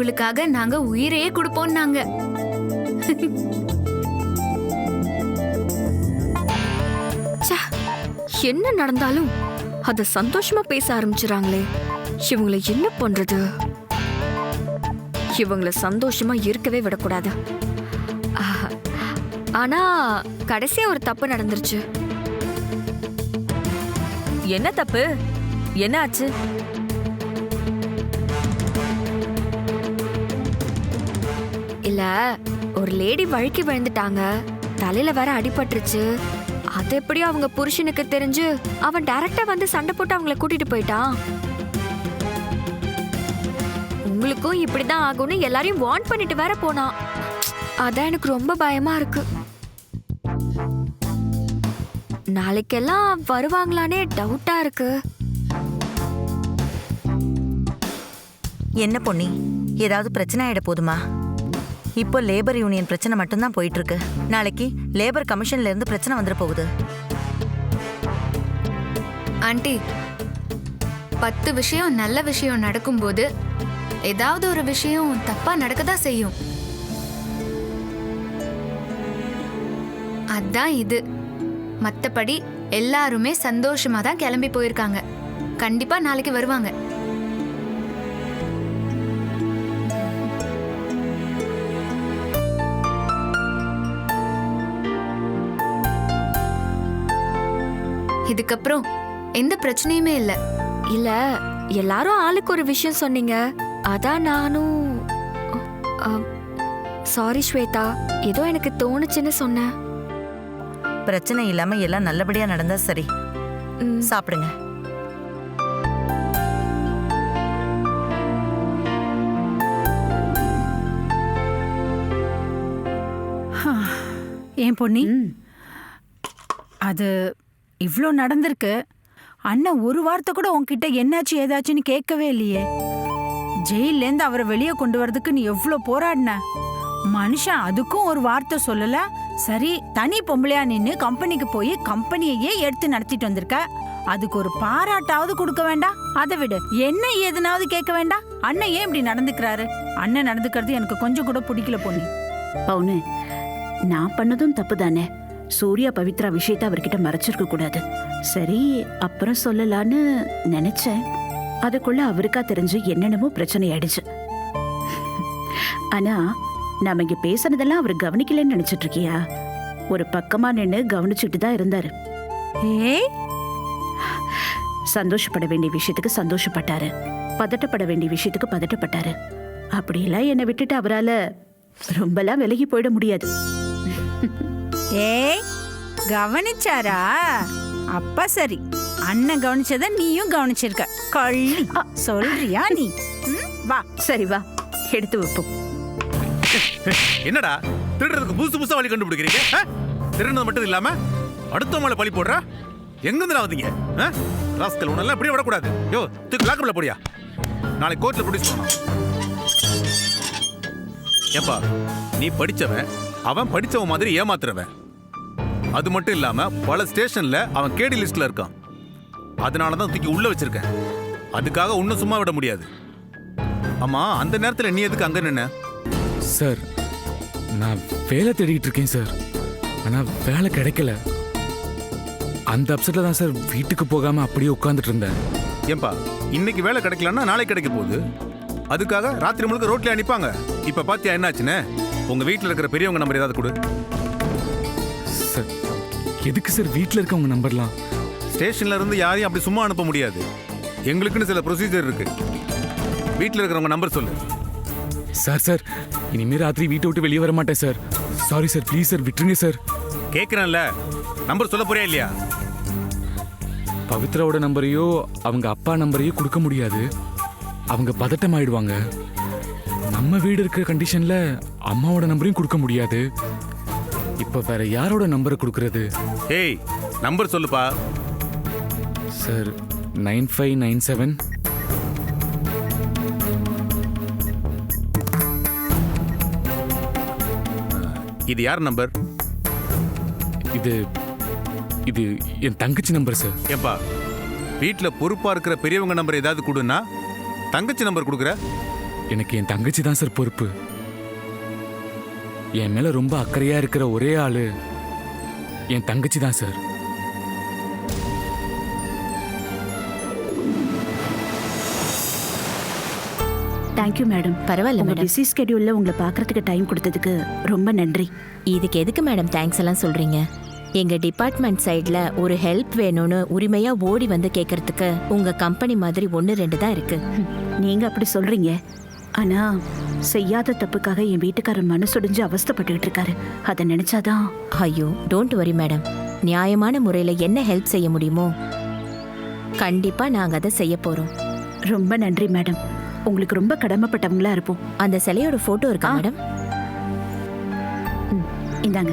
உங்களுக்காக நாங்க உயிரையே கொடுப்போம்னாங்க ச்சே, என்ன நடந்தாலும் அத சந்தோஷமா பேச ஆரம்பிச்சுறாங்களே. இவங்கள என்ன பண்றது? இவங்கள சந்தோஷமா இருக்கவே விடக்கூடாது. ஆனா கடைசியா ஒரு தப்பு நடந்துருச்சு. என்ன தப்பு? என்ன ஆச்சு? ஹாஸ்பிட்டல்ல ஒரு லேடி வழுக்கி விழுந்துட்டாங்க. தலையில வேற அடிபட்டுருச்சு. அது எப்படி அவங்க புருஷனுக்கு தெரிஞ்சு அவன் டைரக்டா வந்து சண்டை போட்டு அவங்கள கூட்டிட்டு போயிட்டான். உங்களுக்கும் இப்படிதான் ஆகும்னு எல்லாரையும் வார்ன் பண்ணிட்டு வேற போனான். அதான் எனக்கு ரொம்ப பயமா இருக்கு. நாளைக்கெல்லாம் வருவாங்களானே டவுட்டா இருக்கு. என்ன பொன்னி? ஏதாவது பிரச்சனை ஆயிட போதுமா? இப்போ லேபர் யூனியன் பிரச்சனை மட்டும்தான் போயிட்டு இருக்கு நாளைக்கு லேபர் கமிஷன்ல இருந்து பிரச்சனை வந்துட போகுது. ஆண்டி பத்து விஷயம் நல்ல விஷயம் நடக்கும்போது ஏதாவது ஒரு விஷயம் தப்பா நடக்கதா செய்யும். அதான் இது. மற்றபடி எல்லாருமே சந்தோஷமா தான் கிளம்பி போயிருக்காங்க. கண்டிப்பா நாளைக்கு வருவாங்க. இதுக்கப்புறம் எந்த பிரச்சனையுமே இல்லை. இல்ல எல்லாரும் ஆளுக்கு ஒரு விஷயம் சொன்னீங்க. அதான் நானும் சாரி ஸ்வேதா ஏதோ எனக்கு தோணுச்சுன்னு சொன்னேன். பிரச்சனை இல்லாம எல்லாம் நல்லபடியா நடந்தா சரி. சாப்பிடுங்க. ஏன் பொன்னி? அது இவ்ளோ நடந்திருக்கு. அண்ணன் ஒரு வார்த்தை கூட உன்கிட்ட என்னாச்சு ஏதாச்சுன்னு கேட்கவே இல்லையே. ஜெயிலேருந்து அவரை வெளியே கொண்டு வரதுக்கு நீ எவ்வளோ போராடின. மனுஷன் அதுக்கும் ஒரு வார்த்தை சொல்லல. சரி தனி பொம்பளையா நின்று கம்பெனிக்கு போய் கம்பெனியையே எடுத்து நடத்திட்டு வந்திருக்க. அதுக்கு ஒரு பாராட்டாவது கொடுக்க வேண்டாம் அதை விடு. என்ன ஏதுனாவது கேட்க வேண்டாம் அண்ணன் ஏன் இப்படி நடந்துக்கிறாரு? அண்ணன் நடந்துக்கிறது எனக்கு கொஞ்சம் கூட பிடிக்கல பொண்ணு பவுனு நான் பண்ணதும் தப்பு தானே சூர்யா பவித்ரா விஷயத்த அவர்கிட்ட மறைச்சிருக்க கூடாது. சரி அப்புறம் சொல்லலான்னு நினைச்சேன். அதுக்குள்ள அவருக்கா தெரிஞ்சு என்னென்னமோ பிரச்சனை ஆயிடுச்சு. ஆனா நாம இங்க பேசுனதெல்லாம் அவர் கவனிக்கலன்னு நினைச்சிட்டு இருக்கியா? ஒரு பக்கமா நின்னு கவனிச்சுட்டு தான் இருந்தாரு. சந்தோஷப்பட வேண்டிய விஷயத்துக்கு சந்தோஷப்பட்டாரு. பதட்டப்பட வேண்டிய விஷயத்துக்கு பதட்டப்பட்டாரு. அப்படியெல்லாம் என்னை விட்டுட்டு அவரால ரொம்பலாம் விலகி போயிட முடியாது. ஏய் கவனிச்சாரா? அப்ப சரி. அண்ணன் கவனிச்சத நீயும் கவனிச்சிருக்க. கள்ளி. சொல்றியா நீ? வா. சரி வா. எடுத்து வைப்போம். என்னடா? திருடுறதுக்கு புதுசு புதுசா வழி கண்டுபிடிக்கிறீங்க? திருடுனது மட்டும் இல்லாம அடுத்த மேல பழி போடுற? எங்கிருந்து வந்தீங்க? ராஸ்கல் உன்னெல்லாம் இப்படியே விடக்கூடாது. யோ தூக்கி லாக்கப்ல போடியா? நாளைக்கு கோர்ட்ல ப்ரொடியூஸ் பண்ணணும். ஏப்பா நீ படிச்சவன் அவன் படிச்சவன் மாதிரி ஏமாத்துறவன். அது மட்டும் இல்லாம பல ஸ்டேஷன்ல அவன் கேடி லிஸ்ட்ல இருக்கான். அதனால தான் தூக்கி உள்ள வச்சிருக்கேன். அதுக்காக உன்னும் சும்மா விட முடியாது. ஆமா அந்த நேரத்துல நீ எதுக்கு அங்க நின்ன? சார் நான் வேலை தேடிட்டு இருக்கேன் சார். ஆனால் வேலை கிடைக்கல. அந்த அப்செட்டில் தான் சார் வீட்டுக்கு போகாமல் அப்படியே உட்காந்துட்டு இருந்தேன். ஏன்பா இன்னைக்கு வேலை கிடைக்கலன்னா நாளைக்கு கிடைக்க போகுது. அதுக்காக ராத்திரி முழுக்க ரோட்ல அனுப்பாங்க. இப்ப பாத்தியா என்னாச்சுன்னு? உங்க வீட்ல இருக்கிற பெரியவங்க நம்பர் ஏதாவது கொடு. எதுக்கு சார் வீட்டில் இருக்கவங்க நம்பர்லாம்? ஸ்டேஷன்ல இருந்து யாரையும் அப்படி சும்மா அனுப்ப முடியாது. எங்களுக்குன்னு சில ப்ரொசீஜர் இருக்கு. வீட்ல இருக்கிறவங்க நம்பர் சொல்லு. சார் சார் இனிமேல் ராத்திரி வீட்டை விட்டு வெளியே வர மாட்டேன் sir. Sorry sir please sir விட்டுருங்க சார். கேக்குறேன்ல. நம்பர் சொல்ல போறியா இல்லையா? பவித்ராவோட நம்பரையோ அவங்க அப்பா நம்பரையோ கொடுக்க முடியாது. அவங்க பதட்டம் ஆயிடுவாங்க நம்ம வீடு இருக்கிற கண்டிஷன்ல அம்மாவோட நம்பரையும் கொடுக்க முடியாது. இப்போ வேற யாரோட நம்பரை கொடுக்கறது? ஏய் நம்பர் சொல்லுப்பா. Sir nine five nine seven. இது யார் நம்பர்? இது இது என் தங்கச்சி நம்பர் சார். ஏன்பா வீட்ல பொறுப்பா இருக்கிற பெரியவங்க நம்பர் ஏதாவது கொடுன்னா தங்கச்சி நம்பர் கொடுக்குற? எனக்கு என் தங்கச்சி தான் சார் பொறுப்பு. என் மேல ரொம்ப அக்கறையா இருக்கிற ஒரே ஆளு என் தங்கச்சி தான் சார். தேங்க்யூ மேடம் பரவாயில்ல உங்க மேடம் பிஸி ஸ்கெடியூல்ல உங்களை பார்க்கறதுக்கு டைம் கொடுத்ததுக்கு ரொம்ப நன்றி. இதுக்கு எதுக்கு மேடம் தேங்க்ஸ் எல்லாம் சொல்றீங்க? எங்க டிபார்ட்மெண்ட் சைடுல ஒரு ஹெல்ப் வேணும்னு உரிமையா ஓடி வந்து கேட்கறதுக்கு உங்க கம்பெனி மாதிரி ஒன்னு ரெண்டு தான் இருக்கு. நீங்க அப்படி சொல்றீங்க. ஆனா செய்யாத தப்புக்காக என் வீட்டுக்காரர் மனசுடைஞ்சு அவஸ்தைப்பட்டுக்கிட்டு இருக்காரு. அதை நினைச்சாதான் ஐயோ டோன்ட் வரி மேடம் நியாயமான முறையில என்ன ஹெல்ப் செய்ய முடியுமோ? கண்டிப்பா நாங்க அதை செய்ய போறோம். ரொம்ப நன்றி மேடம் உங்களுக்கு ரொம்ப கடமைப்பட்டவங்களா இருப்போம். அந்த சிலையோட போட்டோ இருக்கா. மேடம் இந்தாங்க.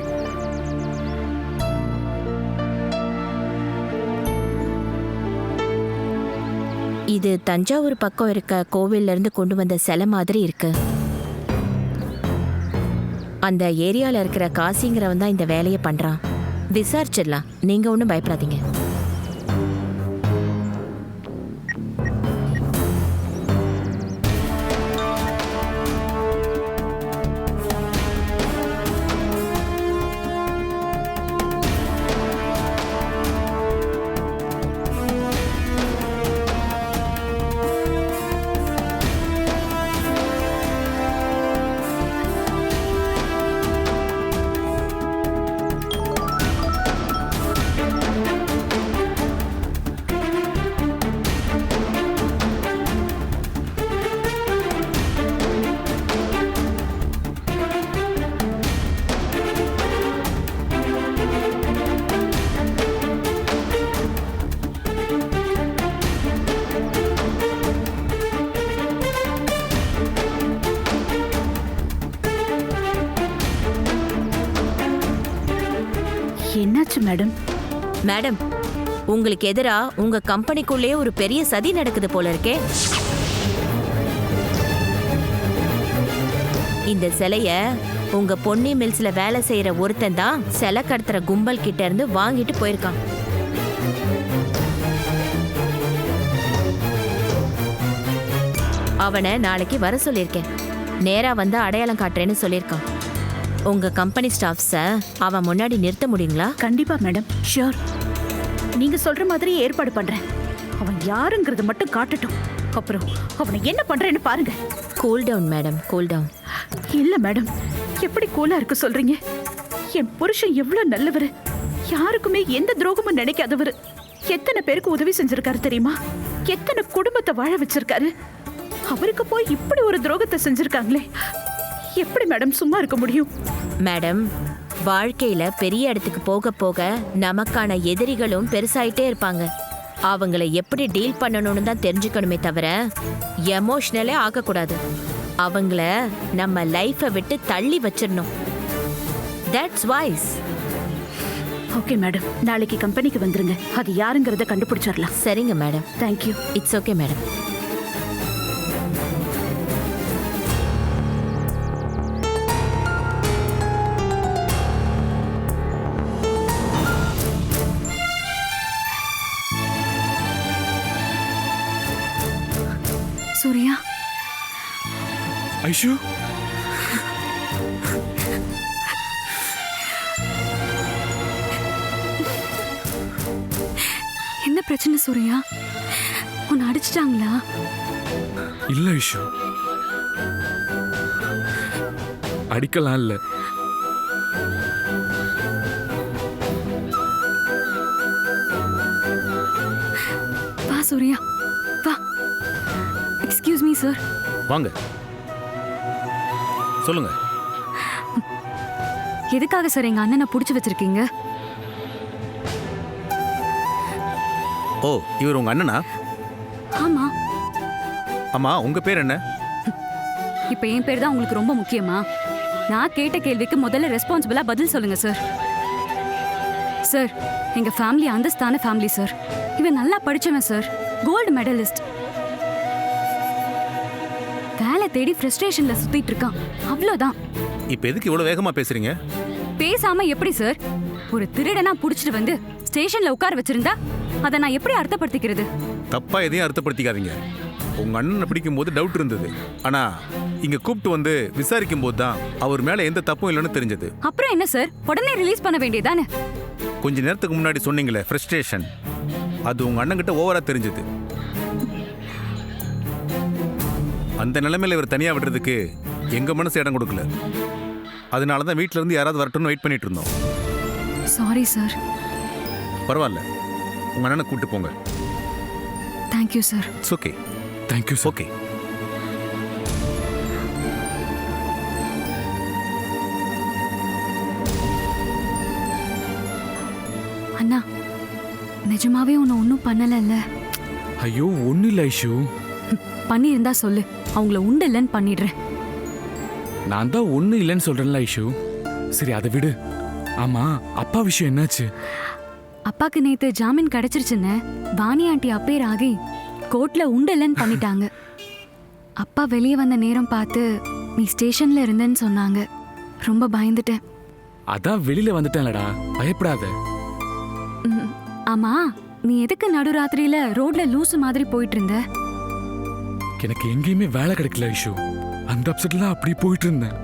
இது தஞ்சாவூர் பக்கம் இருக்க கோவில்ல இருந்து கொண்டு வந்த சிலை மாதிரி இருக்கு. அந்த ஏரியாவில் இருக்கிற காசிங்கிறவன் தான் இந்த வேலையை பண்ணுறான் விசாரிச்சிடலாம். நீங்கள் ஒன்றும் பயப்படாதீங்க. என்னாச்சு மேடம்? மேடம் உங்களுக்கு எதிரா உங்க கம்பெனிக்குள்ளேயே ஒரு பெரிய சதி நடக்குது போல இருக்கே. இந்த சிலைய உங்க பொன்னி மில்ஸ்ல வேலை செய்யற ஒருத்தன் தான் சிலை கடத்துற கும்பல் கிட்ட இருந்து வாங்கிட்டு போயிருக்கான். அவனை நாளைக்கு வர சொல்லியிருக்கேன். நேரா வந்து அடையாளம் காட்டுறேன்னு சொல்லியிருக்கான். உங்க கம்பெனி ஸ்டாஃப்ஸ அவன் முன்னாடி நிறுத்த முடியுங்களா? கண்டிப்பா மேடம். ஷியோர் நீங்க சொல்ற மாதிரி ஏற்பாடு பண்றேன். அவன் யாருங்கிறத மட்டும் காட்டட்டும். அப்புறம் அவனை என்ன பண்றேன்னு பாருங்க. Cool down madam cool down இல்ல மேடம். எப்படி கூலா இருக்க சொல்றீங்க? என் புருஷன் எவ்வளவு நல்லவர். யாருக்குமே எந்த துரோகமும் நினைக்காதவர். எத்தனை பேருக்கு உதவி செஞ்சிருக்காரு தெரியுமா? எத்தனை குடும்பத்தை வாழ வச்சிருக்காரு? அவருக்கு போய் இப்படி ஒரு துரோகத்தை செஞ்சிருக்காங்களே. எப்படி மேடம் சும்மா இருக்க முடியும்? மேடம் வாழ்க்கையில பெரிய இடத்துக்கு போக போக நமக்கான எதிரிகளும் பெருசாயிட்டே இருப்பாங்க. அவங்கள எப்படி டீல் பண்ணணும்னு தான் தெரிஞ்சுக்கணுமே தவிர எமோஷ்னலே ஆகக்கூடாது. அவங்கள நம்ம லைஃப்பை விட்டு தள்ளி வச்சிடணும். தட்ஸ் வாய்ஸ் ஓகே மேடம் நாளைக்கு கம்பெனிக்கு வந்துருங்க. அது யாருங்கிறத கண்டுபிடிச்சிடலாம். சரிங்க madam. Thank you it's okay madam. Aishu? என்ன பிரச்சனை சூர்யா? உன்னை அடிச்சிட்டாங்களா? இல்ல ஐஷு. அடிக்கலாம் இல்ல. வா சூர்யா வா. எக்ஸ்கியூஸ் மீ சார் வாங்க. சொல்லுங்க. எதுக்காக சார் எங்க அண்ணனை புடிச்சு வச்சிருக்கீங்க? ஓ இவர் உங்க அண்ணனா? ஆமா. அம்மா உங்க பேர் என்ன? இப்போ என் பேர் தான் உங்களுக்கு ரொம்ப முக்கியமா? நான் கேட்ட கேள்விக்கு முதல்ல ரெஸ்பான்சிபிளா பதில் சொல்லுங்க சார் சார் எங்க ஃபேமிலி அந்தஸ்தான ஃபேமிலி சார் இவன் நல்லா படிச்சவன் சார் கோல்டு மெடலிஸ்ட் தேடி ஃப்ரஸ்ட்ரேஷன்ல சுத்திட்டு இருக்கான். அவ்வளோதான் இப்ப எதுக்கு இவ்வளவு வேகமா பேசுறீங்க? பேசாம எப்படி சார் ஒரு திருடனா புடிச்சிட்டு வந்து ஸ்டேஷன்ல உட்கார வச்சிருந்தா அதை நான் எப்படி அர்த்தப்படுத்திக்கிறது? தப்பா எதையும் அர்த்தப்படுத்திக்காதீங்க. உங்க அண்ணனை பிடிக்கும் போது டவுட் இருந்தது. ஆனா இங்க கூப்பிட்டு வந்து விசாரிக்கும் போது தான் அவர் மேல எந்த தப்பும் இல்லைன்னு தெரிஞ்சது. அப்புறம் என்ன சார் உடனே ரிலீஸ் பண்ண வேண்டியதானே கொஞ்ச நேரத்துக்கு முன்னாடி சொன்னீங்களே ஃப்ரஸ்ட்ரேஷன் அது உங்க அண்ணன்கிட்ட ஓவரா தெரிஞ்சது. அந்த நிலைமையில இவர் தனியா விடுறதுக்கு எங்க மனசு இடம் கொடுக்கல. அதனால தான் வீட்ல இருந்து யாராவது வரட்டும்னு வெயிட் பண்ணிட்டு இருந்தோம். சாரி சார் பரவாயில்ல. உங்க அண்ணனை கூப்பிட்டு போங்க. Thank you sir it's okay thank you sir okay அண்ணா நிஜமாவே உன்னை ஒன்றும் பண்ணலைல்ல? ஐயோ ஒன்றும் இல்லை ஐஷு. பண்ணியிருந்தா சொல்லு. அவங்கள உண்டு இல்லைன்னு பண்ணிடுறேன். நான் தான் ஒன்றும் இல்லைன்னு சொல்கிறேன்ல ஐஷு. சரி அதை விடு. ஆமா அப்பா விஷயம் என்னாச்சு? அப்பாக்கு நேத்து ஜாமீன் கிடைச்சிருச்சுன்னு வாணி ஆண்டி அப்பேர் ஆகி கோர்ட்ல உண்டு இல்லைன்னு பண்ணிட்டாங்க. அப்பா வெளியே வந்த நேரம் பார்த்து நீ ஸ்டேஷன்ல இருந்தேன்னு சொன்னாங்க. ரொம்ப பயந்துட்டேன். அதான் வெளியில வந்துட்டேன்லடா. பயப்படாத. ம், ஆமா நீ எதுக்கு நடுராத்திரியில ரோட்ல லூசு மாதிரி போயிட்டு இருந்த? எனக்கு எங்கேயுமே வேலை கிடைக்கல ஐஷு. அந்த அப்செட்ல அப்படி போயிட்டு இருந்தேன்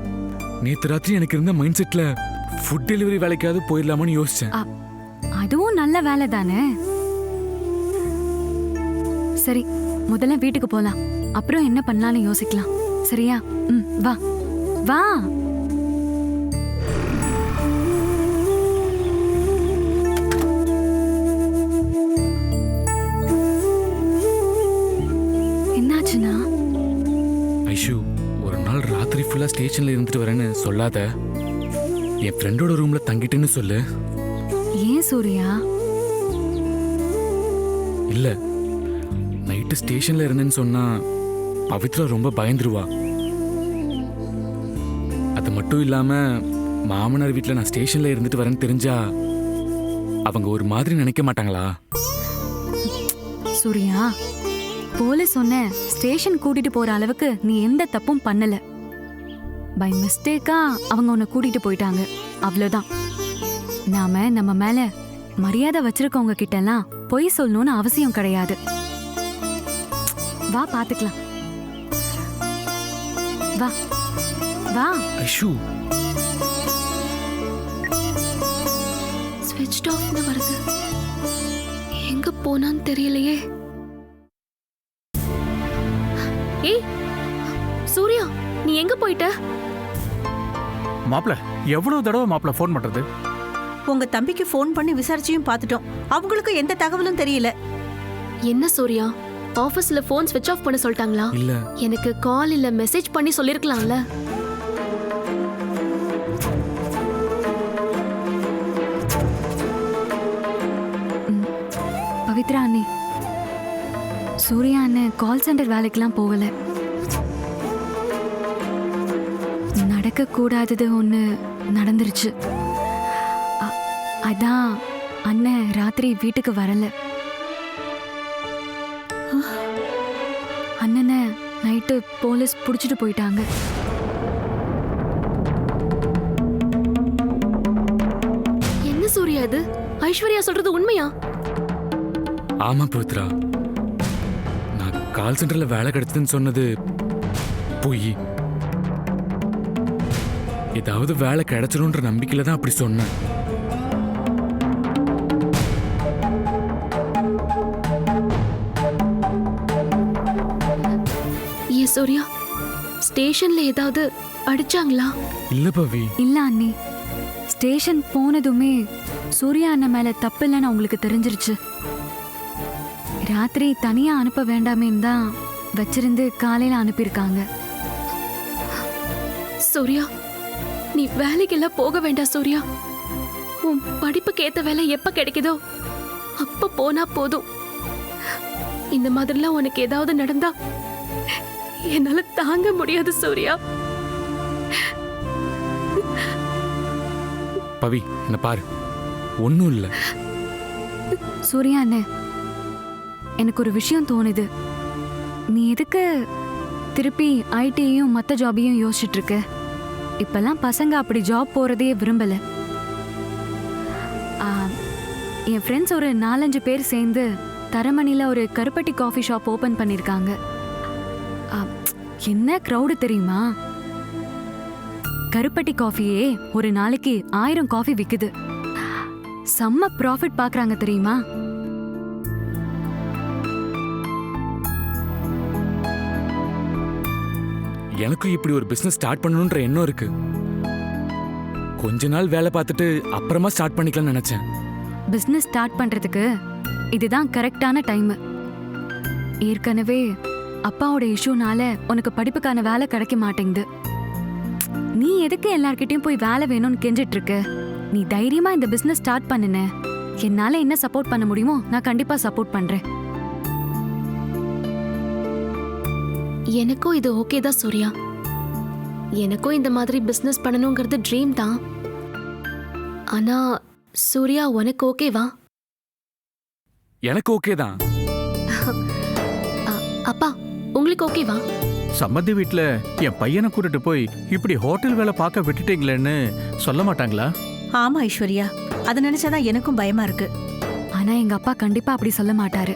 நேற்று ராத்திரி எனக்கு இருந்த மைண்ட் செட்ல ஃபுட் டெலிவரி வேலைக்காவது போயிடலாமான்னு யோசிச்சேன். அதுவும் நல்ல வேலை தானே? சரி முதல்ல வீட்டுக்கு போலாம். அப்புறம் என்ன பண்ணலாம்னு யோசிக்கலாம். சரியா? ம் வா. வா. ஸ்டேஷன்ல இருந்துட்டு வரேன்னு சொல்லாத. என் ஃப்ரெண்டோட ரூம்ல தங்கிட்டேன்னு சொல்லு. ஏன் சூர்யா? இல்ல நைட்டு ஸ்டேஷன்ல இருந்தேன்னு சொன்னா பவித்ரா ரொம்ப பயந்துருவா. அது மட்டும் இல்லாம மாமனார் வீட்ல நான் ஸ்டேஷன்ல இருந்துட்டு வரேன்னு தெரிஞ்சா அவங்க ஒரு மாதிரி நினைக்க மாட்டாங்களா? சூர்யா போலீஸ் சொன்ன ஸ்டேஷன் கூட்டிட்டு போற அளவுக்கு நீ எந்த தப்பும் பண்ணல. பை மிஸ்டேக்கா அவங்க உன்னை கூட்டிட்டு போயிட்டாங்க. அவ்வளவுதான். நாம நம்ம மேல மரியாதை வச்சிருக்கவங்க கிட்ட எல்லாம் பொய் சொல்லணும்னு அவசியம் கிடையாது. வா பாத்துக்கலாம். வா. வா. ஐஷு. ஸ்விட்ச் ஆஃப்னு வருது. எங்க போனான்னு தெரியலையே. போயிட்ட? மாப்பிள எவ்வளவு தடவை மாப்பிள ஃபோன் பண்றது? உங்க தம்பிக்கு ஃபோன் பண்ணி விசாரிச்சியும் பார்த்துட்டோம். அவங்களுக்கு எந்த தகவலும் தெரியல. என்ன சூர்யா? ஆபீஸ்ல ஃபோன் ஸ்விட்ச் ஆஃப் பண்ண சொல்லிட்டாங்களா? இல்ல. எனக்கு கால் இல்ல மெசேஜ் பண்ணி சொல்லிருக்கலாம்ல. பவித்ரா அண்ணே. சூர்யா அண்ணன் கால் சென்டர் வேலைக்கெல்லாம் போகல. நடக்க கூடாதது ஒன்று நடந்துருச்சு. அ- அதான் அண்ணன் ராத்திரி வீட்டுக்கு வரல. அண்ணனை நைட்டு போலீஸ் பிடிச்சிட்டு போயிட்டாங்க. என்ன சூர்யா இது? ஐஸ்வர்யா சொல்றது உண்மையா? ஆமா பவித்ரா நான் கால் சென்டர்ல வேலை கிடைச்சதுன்னு சொன்னது பொய். ஏதாவது வேலை கிடைச்சிரும்ன்ற நம்பிக்கையில தான் அப்படி சொன்னேன். ஏன் சூர்யா? ஸ்டேஷன்ல ஏதாவது அடிச்சாங்களா? இல்ல பவி. இல்ல அண்ணி. ஸ்டேஷன் போனதுமே சூர்யா அண்ணன் மேல தப்பு இல்லைன்னு அவங்களுக்கு தெரிஞ்சிருச்சு. ராத்திரி தனியா அனுப்ப வேண்டாமேன்னு தான் வச்சிருந்து காலையில அனுப்பியிருக்காங்க. சூர்யா நீ வேலைக்கெல்லாம் போக வேண்டாம் சூர்யா. உன் படிப்புக்கு ஏத்த வேலை எப்ப கிடைக்குதோ அப்ப போனா போதும். இந்த மாதிரிலாம் உனக்கு ஏதாவது நடந்தா என்னால தாங்க முடியாது சூர்யா. பவி என்ன பாரு. ஒன்றும் இல்லை. சூர்யா அண்ணன் எனக்கு ஒரு விஷயம் தோணுது. நீ எதுக்கு திருப்பி ஐடியையும் மற்ற ஜாபையும் யோசிச்சுட்டு இருக்க? இப்பெல்லாம் பசங்க அப்படி ஜாப் போறதே விரும்பல. என் ஃப்ரெண்ட்ஸ் ஒரு நாலஞ்சு பேர் சேர்ந்து தரமணியில் ஒரு கருப்பட்டி காஃபி ஷாப் ஓப்பன் பண்ணியிருக்காங்க என்ன க்ரௌடு தெரியுமா? கருப்பட்டி காஃபியே ஒரு நாளைக்கு ஆயிரம் காஃபி விற்குது செம்ம ப்ராஃபிட் பார்க்குறாங்க தெரியுமா? எனக்கும் இப்படி ஒரு பிசினஸ் ஸ்டார்ட் பண்ணணுன்ற எண்ணம் இருக்கு. கொஞ்ச நாள் வேலை பார்த்துட்டு அப்புறமா ஸ்டார்ட் பண்ணிக்கலாம்னு நினைச்சேன். பிசினஸ் ஸ்டார்ட் பண்றதுக்கு இதுதான் கரெக்டான டைம் ஏற்கனவே அப்பாவோட இஷ்யூனால உனக்கு படிப்புக்கான வேலை கிடைக்க மாட்டேங்குது. நீ எதுக்கு எல்லார்கிட்டயும் போய் வேலை வேணும்னு கெஞ்சிட்டு இருக்க நீ தைரியமா இந்த பிசினஸ் ஸ்டார்ட் பண்ணுன. என்னால என்ன சப்போர்ட் பண்ண முடியுமோ நான் கண்டிப்பா சப்போர்ட் பண்றேன். எனக்கும் இது ஓகே தான் சூர்யா. எனக்கும் இந்த மாதிரி பிசினஸ் பண்ணணுங்கிறது ட்ரீம் தான். ஆனா சூர்யா உனக்கு ஓகேவா எனக்கு ஓகே தான். அப்பா உங்களுக்கு ஓகேவா சம்மந்தி வீட்ல என் பையனை கூட்டிட்டு போய் இப்படி ஹோட்டல் வேலை பார்க்க விட்டுட்டீங்களேன்னு சொல்ல மாட்டாங்களா? ஆமா ஐஸ்வர்யா. அதை நினைச்சாதான் எனக்கும் பயமா இருக்கு. ஆனா எங்க அப்பா கண்டிப்பா அப்படி சொல்ல மாட்டாரு.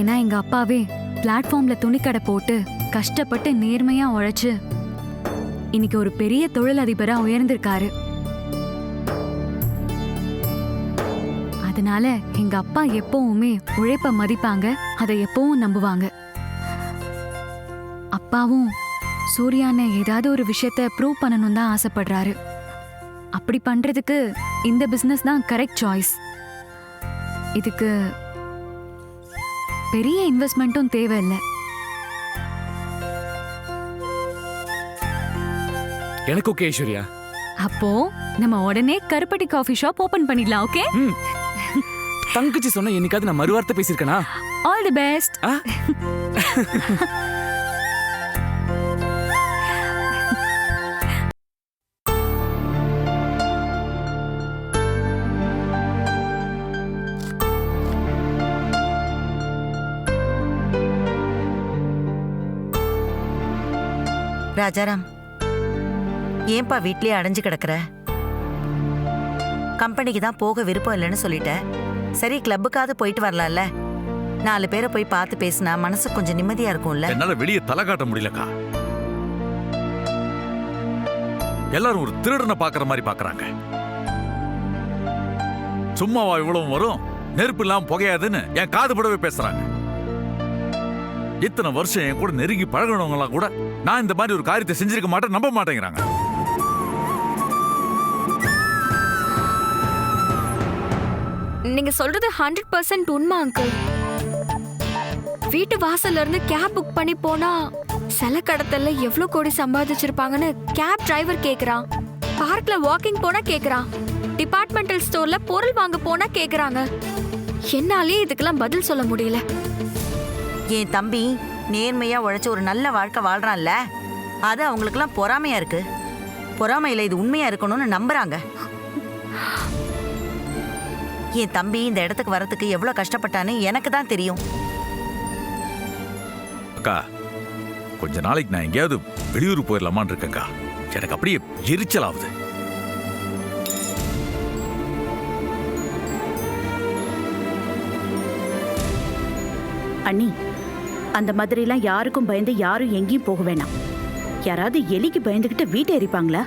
ஏன்னா எங்க அப்பாவே பிளாட்ஃபார்ம்ல துணிக்கடை போட்டு கஷ்டப்பட்டு நேர்மையா உழைச்சு இன்னைக்கு ஒரு பெரிய தொழிலதிபரா உயர்ந்திருக்காரு. அதனால எங்க அப்பா எப்பவுமே உழைப்ப மதிப்பாங்க அதை எப்பவும் நம்புவாங்க. அப்பாவும் சூர்யானை ஏதாவது ஒரு விஷயத்த ப்ரூவ் பண்ணணும் தான் ஆசைப்படுறாரு. அப்படி பண்றதுக்கு இந்த பிசினஸ் தான் கரெக்ட் சாய்ஸ் இதுக்கு பெரிய இன்வெஸ்ட்மெண்ட்டும் தேவையில்லை. எனக்கு ஓகே ஐஸ்வர்யா. அப்போ நம்ம உடனே கருப்பட்டி காஃபி ஷாப் ஓபன் பண்ணிடலாம் ஓகே தங்கச்சி சொன்ன என்னைக்காவது நான் மறுவார்த்தை பேசியிருக்கேனா? ஆல் தி பெஸ்ட் ராஜாராம் ஏன்பா வீட்லயே அடைஞ்சு கிடக்குற? கம்பெனிக்கு தான் போக விருப்பம் இல்லைன்னு சொல்லிட்டேன் சரி கிளப்புக்காவது போயிட்டு வரலாம்ல. நாலு பேரை போய் பார்த்து பேசினா மனசு கொஞ்சம் நிம்மதியா இருக்கும்ல. என்னால வெளியே தலை காட்ட முடியலக்கா. எல்லாரும் ஒரு திருடனை பாக்குற மாதிரி பாக்குறாங்க சும்மாவா இவ்வளவு வரும்? நெருப்பு இல்லாம புகையாதுன்னு என் காது படவே பேசுறாங்க. இத்தனை வருஷம் என் கூட நெருங்கி பழகினவங்களாம் கூட நான் இந்த மாதிரி ஒரு காரியத்தை செஞ்சிருக்க மாட்டேன் நம்ப மாட்டேங்கிறாங்க. நீங்க சொல்றது ஹண்ட்ரட் பர்சன்ட் உண்மை அங்கிள் வீட்டு வாசல்ல இருந்து கேப் புக் பண்ணி போனா சில கடத்தல்ல எவ்வளவு கோடி சம்பாதிச்சிருப்பாங்கன்னு கேப் டிரைவர் கேக்குறான். பார்க்ல வாக்கிங் போனா கேக்குறான். டிபார்ட்மெண்டல் ஸ்டோர்ல பொருள் வாங்க போனா கேக்குறாங்க. என்னாலே இதுக்கெல்லாம் பதில் சொல்ல முடியல. என் தம்பி நேர்மையா உழைச்சு ஒரு நல்ல வாழ்க்கை வாழ்றான்ல அது அவங்களுக்குலாம் பொறாமையா இருக்கு. பொறாமையில இது உண்மையா இருக்கணும்னு நம்புறாங்க. என் தம்பி இந்த இடத்துக்கு வரதுக்கு எவ்வளவு கஷ்டப்பட்டான்னு எனக்கு தான் தெரியும். அக்கா கொஞ்ச நாளைக்கு நான் எங்கேயாவது வெளியூர் போயிடலாமான்னு இருக்கேன்க்கா. எனக்கு அப்படியே எரிச்சல் ஆகுது. அண்ணி அந்த மாதிரிலாம் யாருக்கும் பயந்து யாரும் எங்கேயும் போக வேணாம். யாராவது எலிக்கு பயந்துகிட்டு வீட்டை எரிப்பாங்களா?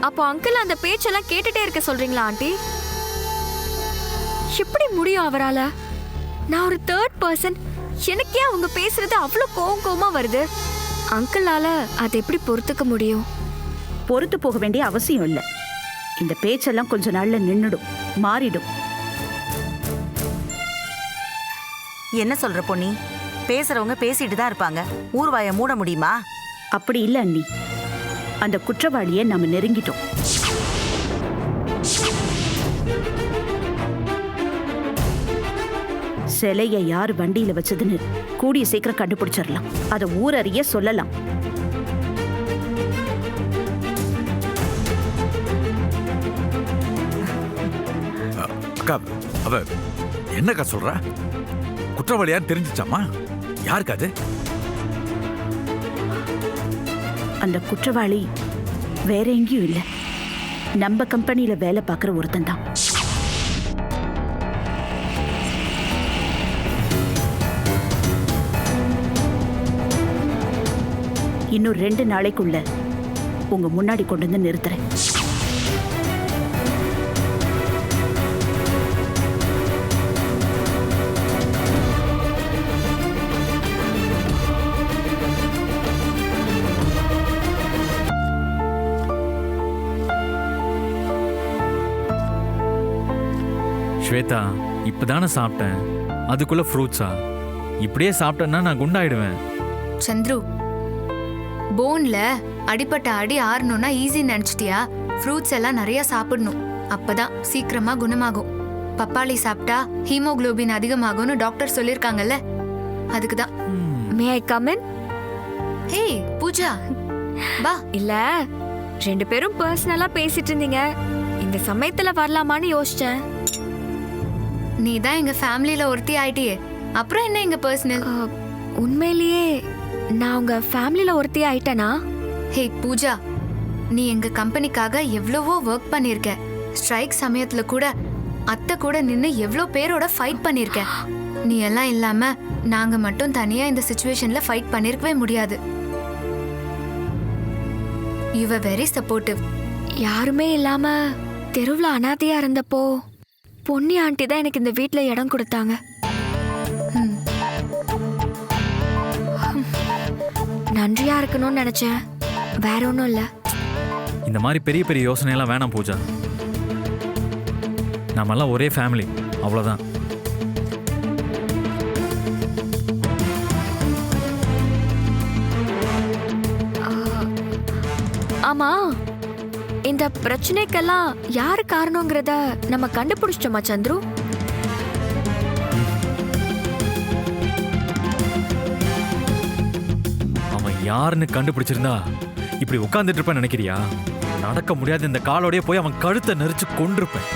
அப்போ அங்கிள் அந்த பேச்செல்லாம் கேட்டுட்டே இருக்க சொல்றீங்களா ஆண்டி? எப்படி முடியும் அவரால? நான் ஒரு தேர்ட் பர்சன் எனக்கே அவங்க பேசுறது அவ்வளோ கோவம் கோவமா வருது. அங்கிளால அதை எப்படி பொறுத்துக்க முடியும்? பொறுத்து போக வேண்டிய அவசியம் இல்லை. இந்த பேச்செல்லாம் கொஞ்ச நாள்ல நின்னுடும் மாறிடும். என்ன சொல்ற பொன்னி? பேசுறவங்க பேசிட்டு தான் இருப்பாங்க. ஊர்வாய மூட முடியுமா? அப்படி இல்லை அண்ணி. அந்த குற்றவாளியை நம்ம நெருங்கிட்டோம். சிலையை யார் வண்டியில வச்சதுன்னு கூடிய சீக்கிரம் கண்டுபிடிச்சிடலாம். அதை ஊரறிய சொல்லலாம். அக்கா அவ என்னக்கா சொல்றா? குற்றவாளியான்னு தெரிஞ்சிச்சாமா யாருக்கு அது அந்த குற்றவாளி வேற எங்கேயும் இல்லை. நம்ம கம்பெனியில வேலை பார்க்குற ஒருத்தன் தான். இன்னும் ரெண்டு நாளைக்குள்ள உங்க முன்னாடி கொண்டு வந்து நிறுத்துறேன். ஸ்வேதா இப்பதானே சாப்பிட்டேன். அதுக்குள்ள ஃப்ரூட்ஸா இப்படியே சாப்பிட்டேன்னா நான் குண்டாயிடுவேன். சந்துரு போன்ல அடிப்பட்ட அடி ஆறணும்னா ஈஸி நினைச்சிட்டியா? ஃப்ரூட்ஸ் எல்லாம் நிறைய சாப்பிடணும். அப்பதான் சீக்கிரமா குணமாகும். பப்பாளி சாப்பிட்டா ஹீமோகுளோபின் அதிகமாகும்னு டாக்டர் சொல்லிருக்காங்கல்ல அதுக்கு தான் மே ஐ கமன் ஹே பூஜா. வா. இல்ல ரெண்டு பேரும் பர்சனலா பேசிட்டு இருந்தீங்க. இந்த சமயத்துல வரலாமான்னு யோசிச்சேன். நீ தான் எங்க ஃபேமிலியில ஒருத்தி ஆயிட்டியே. அப்புறம் என்ன எங்க பர்சனல்? உண்மையிலேயே நான் உங்க ஃபேமிலில ஒருத்தி ஆயிட்டேனா? ஹே பூஜா நீ எங்க கம்பெனிக்காக எவ்வளவோ ஒர்க் பண்ணிருக்க. ஸ்ட்ரைக் சமயத்துல கூட அத்தை கூட நின்னு எவ்வளோ பேரோட ஃபைட் பண்ணிருக்க. நீ எல்லாம் இல்லாம நாங்க மட்டும் தனியா இந்த சுச்சுவேஷன்ல ஃபைட் பண்ணிருக்கவே முடியாது. யூ வெரி சப்போர்ட்டிவ் யாருமே இல்லாம தெருவுல அனாதையா இருந்தப்போ பொன்னி ஆண்டி தான் எனக்கு இந்த வீட்ல இடம் கொடுத்தாங்க. நன்றியா இருக்கணும்னு நினைச்சேன். வேற ஒன்றும் இல்லை. இந்த மாதிரி பெரிய பெரிய யோசனையெல்லாம் வேணாம் பூஜா. நாமெல்லாம் ஒரே ஃபேமிலி அவ்வளோதான் ஆமா. இந்த பிரச்சனைக்கெல்லாம் யாரு காரணங்கிறத நம்ம கண்டுபிடிச்சிட்டோமா சந்துரு? அவன் யாருன்னு கண்டுபிடிச்சிருந்தா இப்படி உட்கார்ந்துட்டு இருப்பேன் நினைக்கிறியா? நடக்க முடியாத இந்த காலோடய போய் அவன் கழுத்தை நெரிச்சு கொண்டிருப்பேன்